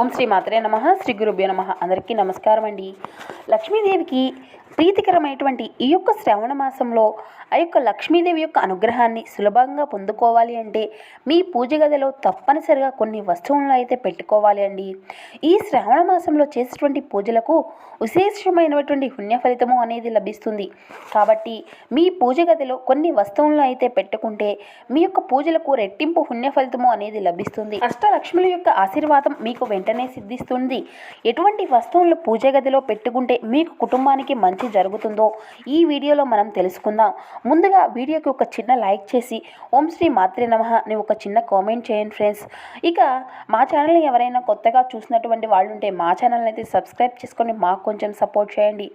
ఓం శ్రీ మాత్రే నమ శ్రీ గురుభ్యో నమ. అందరికీ నమస్కారం అండి లక్ష్మీదేవికి ప్రీతికరమైనటువంటి ఈ యొక్క శ్రావణ మాసంలో ఆ యొక్క లక్ష్మీదేవి యొక్క అనుగ్రహాన్ని సులభంగా పొందుకోవాలి అంటే మీ పూజ గదిలో తప్పనిసరిగా కొన్ని వస్తువులను అయితే పెట్టుకోవాలి అండి. ఈ శ్రావణ మాసంలో చేసేటువంటి పూజలకు విశేషమైనటువంటి పుణ్య ఫలితము అనేది లభిస్తుంది. కాబట్టి మీ పూజ గదిలో కొన్ని వస్తువులను అయితే పెట్టుకుంటే మీ యొక్క పూజలకు రెట్టింపు పుణ్య ఫలితము అనేది లభిస్తుంది. అష్టలక్ష్ముల యొక్క ఆశీర్వాదం మీకు వెంటనే సిద్ధిస్తుంది. ఎటువంటి వస్తువులను పూజ గదిలో పెట్టుకుంటే మీకు కుటుంబానికి మంచి జరుగుతుందో ఈ వీడియోలో మనం తెలుసుకుందాం. ముందుగా వీడియోకి ఒక చిన్న లైక్ చేసి ఓం శ్రీ మాత్రే నమ అని ఒక చిన్న కామెంట్ చేయండి ఫ్రెండ్స్. ఇక మా ఛానల్ని ఎవరైనా కొత్తగా చూసినటువంటి వాళ్ళు ఉంటే మా ఛానల్ని అయితే సబ్స్క్రైబ్ చేసుకొని మాకు కొంచెం సపోర్ట్ చేయండి.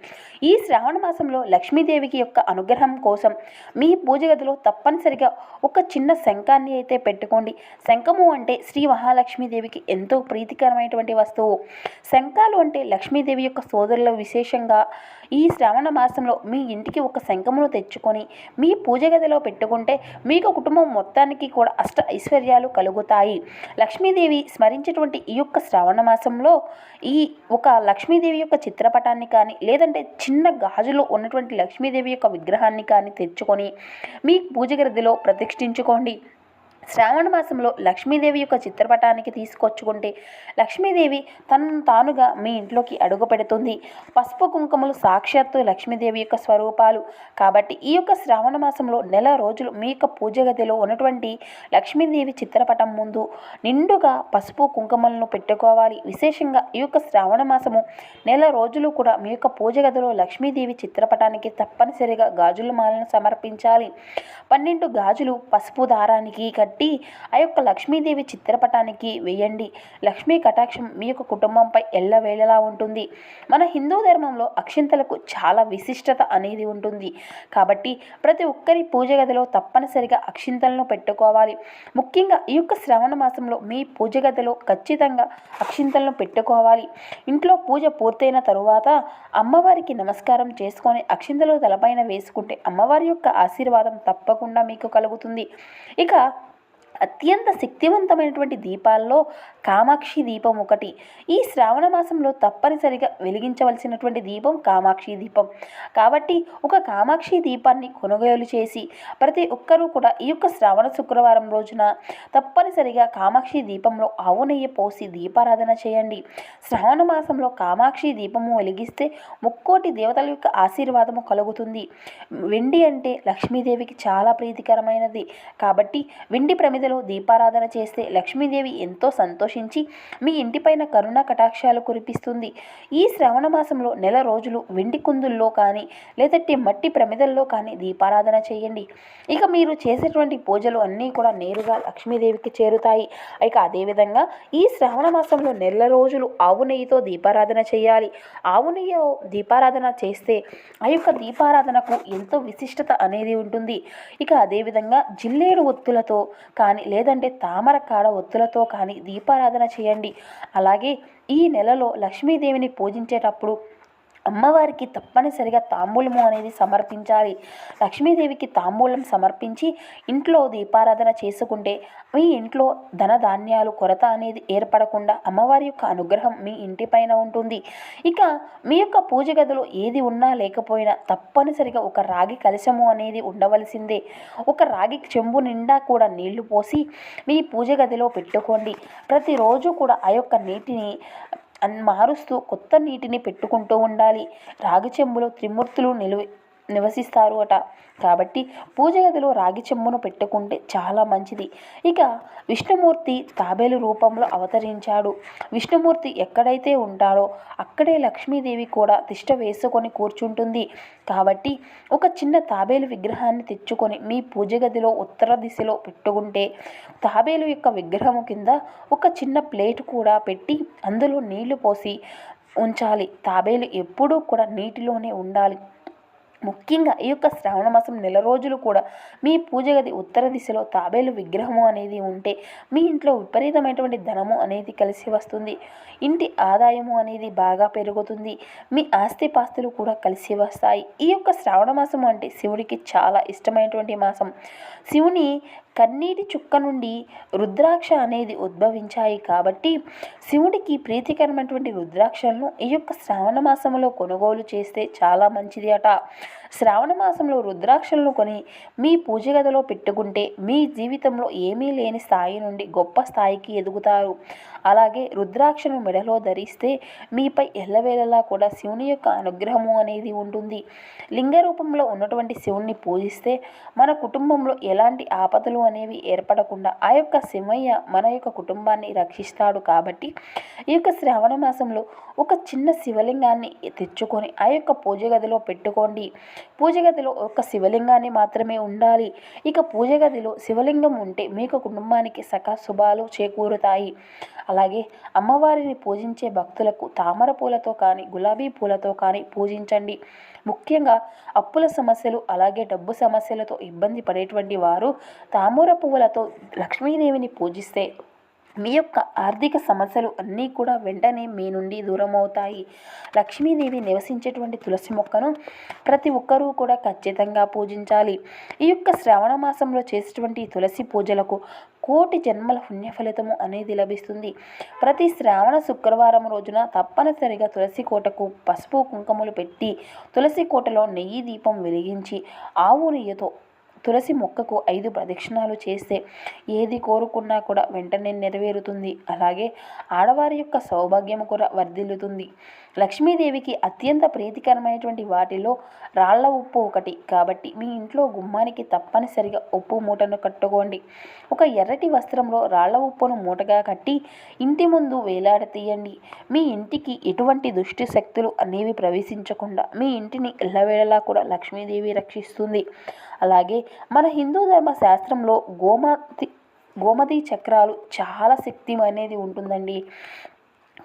ఈ శ్రావణ మాసంలో లక్ష్మీదేవికి యొక్క అనుగ్రహం కోసం మీ పూజ గదిలో తప్పనిసరిగా ఒక చిన్న శంఖాన్ని అయితే పెట్టుకోండి. శంఖము అంటే శ్రీ మహాలక్ష్మీదేవికి ఎంతో ప్రీతికరమైనటువంటి వస్తువు. శంఖాలు అంటే లక్ష్మీదేవి యొక్క సోదరుల విశేషంగా ఈ శ్రావణ మాసంలో మీ ఇంటికి ఒక శంఖమును తెచ్చుకొని మీ పూజ గదిలో పెట్టుకుంటే మీకు కుటుంబం మొత్తానికి కూడా అష్ట ఐశ్వర్యాలు కలుగుతాయి. లక్ష్మీదేవి స్మరించేటువంటి ఈ యొక్క శ్రావణ మాసంలో ఈ ఒక లక్ష్మీదేవి యొక్క చిత్రపటాన్ని కానీ లేదంటే చిన్న గాజులో ఉన్నటువంటి లక్ష్మీదేవి యొక్క విగ్రహాన్ని కానీ తెచ్చుకొని మీ పూజ గదిలో ప్రతిష్ఠించుకోండి. శ్రావణ మాసంలో లక్ష్మీదేవి యొక్క చిత్రపటానికి తీసుకొచ్చుకుంటే లక్ష్మీదేవి తనను తానుగా మీ ఇంట్లోకి అడుగు పెడుతుంది. పసుపు కుంకుమలు సాక్షాత్తు లక్ష్మీదేవి యొక్క స్వరూపాలు. కాబట్టి ఈ యొక్క శ్రావణ మాసంలో నెల రోజులు మీ యొక్క పూజ గదిలో ఉన్నటువంటి లక్ష్మీదేవి చిత్రపటం ముందు నిండుగా పసుపు కుంకుమలను పెట్టుకోవాలి. విశేషంగా ఈ యొక్క శ్రావణ మాసము నెల రోజులు కూడా మీ యొక్క పూజ గదిలో లక్ష్మీదేవి చిత్రపటానికి తప్పనిసరిగా గాజుల మాలను సమర్పించాలి. పన్నెండు గాజులు పసుపు దారానికి కట్టి ఆ యొక్క లక్ష్మీదేవి చిత్రపటానికి వేయండి. లక్ష్మీ కటాక్షం మీ యొక్క కుటుంబంపై ఎల్లవేళలా ఉంటుంది. మన హిందూ ధర్మంలో అక్షింతలకు చాలా విశిష్టత అనేది ఉంటుంది. కాబట్టి ప్రతి ఒక్కరి పూజ గదిలో తప్పనిసరిగా అక్షింతలను పెట్టుకోవాలి. ముఖ్యంగా ఈ యొక్క శ్రావణ మాసంలో మీ పూజ గదిలో ఖచ్చితంగా అక్షింతలను పెట్టుకోవాలి. ఇంట్లో పూజ పూర్తయిన తరువాత అమ్మవారికి నమస్కారం చేసుకొని అక్షింతలు తలపైన వేసుకుంటే అమ్మవారి యొక్క ఆశీర్వాదం తప్పకుండా మీకు కలుగుతుంది. ఇక అత్యంత శక్తివంతమైనటువంటి దీపాల్లో కామాక్షి దీపం ఒకటి. ఈ శ్రావణ మాసంలో తప్పనిసరిగా వెలిగించవలసినటువంటి దీపం కామాక్షి దీపం. కాబట్టి ఒక కామాక్షి దీపాన్ని కొనుగోలు చేసి ప్రతి ఒక్కరూ కూడా ఈ యొక్క శ్రావణ శుక్రవారం రోజున తప్పనిసరిగా కామాక్షి దీపంలో ఆవు నెయ్యి పోసి దీపారాధన చేయండి. శ్రావణ మాసంలో కామాక్షి దీపము వెలిగిస్తే ముక్కోటి దేవతల యొక్క ఆశీర్వాదము కలుగుతుంది. వెండి అంటే లక్ష్మీదేవికి చాలా ప్రీతికరమైనది. కాబట్టి వెండి ప్రమిదలో దీపారాధన చేస్తే లక్ష్మీదేవి ఎంతో సంతోషించి మీ ఇంటిపైన కరుణ కటాక్షాలు కురిపిస్తుంది. ఈ శ్రావణ మాసంలో నెల రోజులు వెండి కుందుల్లో కానీ లేదంటే మట్టి ప్రమిదల్లో కానీ దీపారాధన చేయండి. ఇక మీరు చేసేటువంటి పూజలు అన్నీ కూడా నేరుగా లక్ష్మీదేవికి చేరుతాయి. ఇక అదేవిధంగా ఈ శ్రావణ మాసంలో నెల రోజులు ఆవు నెయ్యితో దీపారాధన చేయాలి. ఆవు నెయ్యి దీపారాధన చేస్తే ఆ యొక్క దీపారాధనకు ఎంతో విశిష్టత అనేది ఉంటుంది. ఇక అదేవిధంగా జిల్లేడు ఒత్తులతో కానీ కానీ లేదంటే తామర కాడ ఒత్తులతో కానీ దీపారాధన చేయండి. అలాగే ఈ నెలలో లక్ష్మీదేవిని పూజించేటప్పుడు అమ్మవారికి తప్పనిసరిగా తాంబూలము అనేది సమర్పించాలి. లక్ష్మీదేవికి తాంబూలం సమర్పించి ఇంట్లో దీపారాధన చేసుకుంటే మీ ఇంట్లో ధనధాన్యాలు కొరత అనేది ఏర్పడకుండా అమ్మవారి యొక్క అనుగ్రహం మీ ఇంటిపైన ఉంటుంది. ఇక మీ యొక్క పూజ గదిలో ఏది ఉన్నా లేకపోయినా తప్పనిసరిగా ఒక రాగి కలశము అనేది ఉండవలసిందే. ఒక రాగి చెంబు నిండా కూడా నీళ్ళు పోసి మీ పూజ గదిలో పెట్టుకోండి. ప్రతిరోజు కూడా ఆ యొక్క నీటిని మారుస్తూ కొత్త నీటిని పెట్టుకుంటూ ఉండాలి. రాగి చెంబులో త్రిమూర్తులు నిలువ నివసిస్తారు అట. కాబట్టి పూజ గదిలో రాగి చెమ్మును పెట్టుకుంటే చాలా మంచిది. ఇక విష్ణుమూర్తి తాబేలు రూపంలో అవతరించాడు. విష్ణుమూర్తి ఎక్కడైతే ఉంటాడో అక్కడే లక్ష్మీదేవి కూడా తిష్ట వేసుకొని కూర్చుంటుంది. కాబట్టి ఒక చిన్న తాబేలు విగ్రహాన్ని తెచ్చుకొని మీ పూజ గదిలో ఉత్తర దిశలో పెట్టుకుంటే తాబేలు యొక్క విగ్రహం కింద ఒక చిన్న ప్లేట్ కూడా పెట్టి అందులో నీళ్ళు పోసి ఉంచాలి. తాబేలు ఎప్పుడూ కూడా నీటిలోనే ఉండాలి. ముఖ్యంగా ఈ యొక్క శ్రావణ మాసం నెల రోజులు కూడా మీ పూజ గది ఉత్తర దిశలో తాబేలు విగ్రహము అనేది ఉంటే మీ ఇంట్లో విపరీతమైనటువంటి ధనము అనేది కలిసి వస్తుంది. ఇంటి ఆదాయము అనేది బాగా పెరుగుతుంది. మీ ఆస్తిపాస్తులు కూడా కలిసి వస్తాయి. ఈ యొక్క శ్రావణ మాసం అంటే శివుడికి చాలా ఇష్టమైనటువంటి మాసం. శివుని కన్నీటి చుక్క నుండి రుద్రాక్ష అనేది ఉద్భవించాయి కాబట్టి శివుడికి ప్రీతికరమైనటువంటి రుద్రాక్షలను ఈ యొక్క శ్రావణ మాసంలో కొనుగోలు చేస్తే చాలా మంచిది అట శ్రావణ మాసంలో రుద్రాక్షలను కొని మీ పూజ గదిలో పెట్టుకుంటే మీ జీవితంలో ఏమీ లేని స్థాయి నుండి గొప్ప స్థాయికి ఎదుగుతారు. అలాగే రుద్రాక్షను మెడలో ధరిస్తే మీపై ఎల్లవేళలా కూడా శివుని యొక్క అనుగ్రహము అనేది ఉంటుంది. లింగ రూపంలో ఉన్నటువంటి శివుణ్ణి పూజిస్తే మన కుటుంబంలో ఎలాంటి ఆపదలు అనేవి ఏర్పడకుండా ఆ యొక్క శివయ్య మన యొక్క కుటుంబాన్ని రక్షిస్తాడు కాబట్టి ఈ యొక్క శ్రావణ మాసంలో ఒక చిన్న శివలింగాన్ని తెచ్చుకొని ఆ యొక్క పూజ గదిలో పెట్టుకోండి. పూజ గదిలో ఒక శివలింగాన్ని మాత్రమే ఉండాలి. ఇక పూజ గదిలో శివలింగం ఉంటే మీ యొక్క కుటుంబానికి సక శుభాలు చేకూరుతాయి. అలాగే అమ్మవారిని పూజించే భక్తులకు తామర పూలతో కానీ గులాబీ పూలతో కానీ పూజించండి. ముఖ్యంగా అప్పుల సమస్యలు అలాగే డబ్బు సమస్యలతో ఇబ్బంది పడేటువంటి వారు తామర పువ్వులతో లక్ష్మీదేవిని పూజిస్తే మీ యొక్క ఆర్థిక సమస్యలు అన్నీ కూడా వెంటనే మీ నుండి దూరం అవుతాయి లక్ష్మీదేవి నివసించేటువంటి తులసి మొక్కను ప్రతి ఒక్కరూ కూడా ఖచ్చితంగా పూజించాలి. ఈ యొక్క శ్రావణ మాసంలో చేసేటువంటి తులసి పూజలకు కోటి జన్మల పుణ్య ఫలితము అనేది లభిస్తుంది. ప్రతి శ్రావణ శుక్రవారం రోజున తప్పనిసరిగా తులసి కోటకు పసుపు కుంకుమలు పెట్టి తులసి కోటలో నెయ్యి దీపం వెలిగించి ఆవు నెయ్యితో తులసి మొక్కకు ఐదు ప్రదక్షిణాలు చేస్తే ఏది కోరుకున్నా కూడా వెంటనే నెరవేరుతుంది. అలాగే ఆడవారి యొక్క సౌభాగ్యం కూడా వర్ధిల్లుతుంది. లక్ష్మీదేవికి అత్యంత ప్రీతికరమైనటువంటి వాటిలో రాళ్ళ ఉప్పు ఒకటి. కాబట్టి మీ ఇంట్లో గుమ్మానికి తప్పనిసరిగా ఉప్పు మూటను కట్టుకోండి. ఒక ఎర్రటి వస్త్రంలో రాళ్ళ ఉప్పును మూటగా కట్టి ఇంటి ముందు వేలాడతీయండి. మీ ఇంటికి ఎటువంటి దుష్టి శక్తులు అనేవి ప్రవేశించకుండా మీ ఇంటిని ఎల్లవేళలా కూడా లక్ష్మీదేవి రక్షిస్తుంది. అలాగే మన హిందూ ధర్మ శాస్త్రంలో గోమతి గోమతి చక్రాలు చాలా శక్తి అనేది ఉంటుందండి.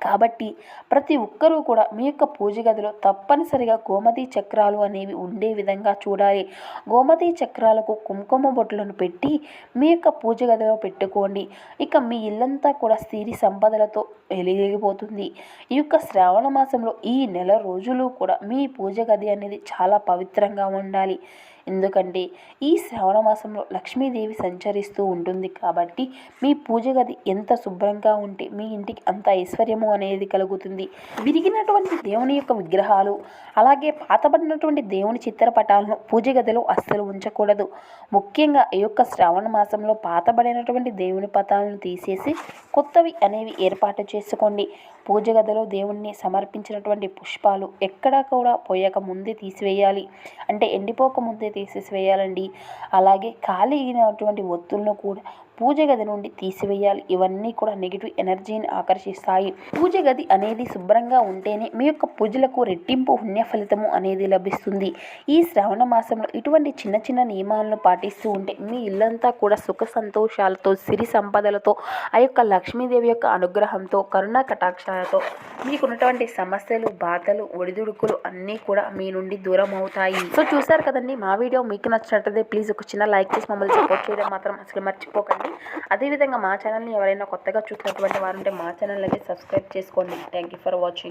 కాబట్టి ప్రతి ఒక్కరూ కూడా మీ యొక్క పూజ గదిలో తప్పనిసరిగా గోమతి చక్రాలు అనేవి ఉండే విధంగా చూడాలి. గోమతి చక్రాలకు కుంకుమ బొట్లను పెట్టి మీ యొక్క పూజ గదిలో పెట్టుకోండి. ఇక మీ ఇల్లంతా కూడా స్త్రీ సంపదలతో వెలిగిపోతుంది. ఈ యొక్క శ్రావణ మాసంలో ఈ నెల రోజులు కూడా మీ పూజ గది అనేది చాలా పవిత్రంగా ఉండాలి. ఎందుకంటే ఈ శ్రావణ మాసంలో లక్ష్మీదేవి సంచరిస్తూ ఉంటుంది కాబట్టి మీ పూజ గది ఎంత శుభ్రంగా ఉంటే మీ ఇంటికి అంత ఐశ్వర్యము అనేది కలుగుతుంది. విరిగినటువంటి దేవుని యొక్క విగ్రహాలు అలాగే పాతబడినటువంటి దేవుని చిత్రపటాలను పూజ గదిలో అస్సలు ఉంచకూడదు. ముఖ్యంగా ఈ యొక్క శ్రావణ మాసంలో పాతబడినటువంటి దేవుని పతాలను తీసేసి కొత్తవి అనేవి ఏర్పాటు చేసుకోండి. పూజ గదిలో దేవుణ్ణి సమర్పించినటువంటి పుష్పాలు ఎక్కడా కూడా పోయక ముందే తీసివేయాలి. అంటే ఎండిపోక ముందే తీసేసి వేయాలండి. అలాగే ఖాళీ అయినటువంటి ఒత్తులను కూడా పూజ గది నుండి తీసివేయాలి. ఇవన్నీ కూడా నెగిటివ్ ఎనర్జీని ఆకర్షిస్తాయి. పూజ గది అనేది శుభ్రంగా ఉంటేనే మీ యొక్క పూజలకు రెట్టింపు పుణ్య ఫలితము అనేది లభిస్తుంది. ఈ శ్రావణ మాసంలో ఇటువంటి చిన్న చిన్న నియమాలను పాటిస్తూ ఉంటే మీ ఇల్లంతా కూడా సుఖ సంతోషాలతో సిరి సంపదలతో ఆ యొక్క లక్ష్మీదేవి యొక్క అనుగ్రహంతో కరుణా కటాక్షాలతో మీకున్నటువంటి సమస్యలు బాధలు ఒడిదుడుకులు అన్నీ కూడా మీ నుండి దూరం అవుతాయి. సో చూసారు కదండి మా వీడియో మీకు నచ్చినట్లయితే ప్లీజ్ ఒక చిన్న లైక్ చేసి మమ్మల్ని సపోర్ట్ చేయడం మాత్రం అసలు మర్చిపోకండి. అదేవిధంగా మా ఛానల్ని ఎవరైనా కొత్తగా చూసినటువంటి వారు ఉంటే మా ఛానల్ అయితే సబ్స్క్రైబ్ చేసుకోండి. Thank you for watching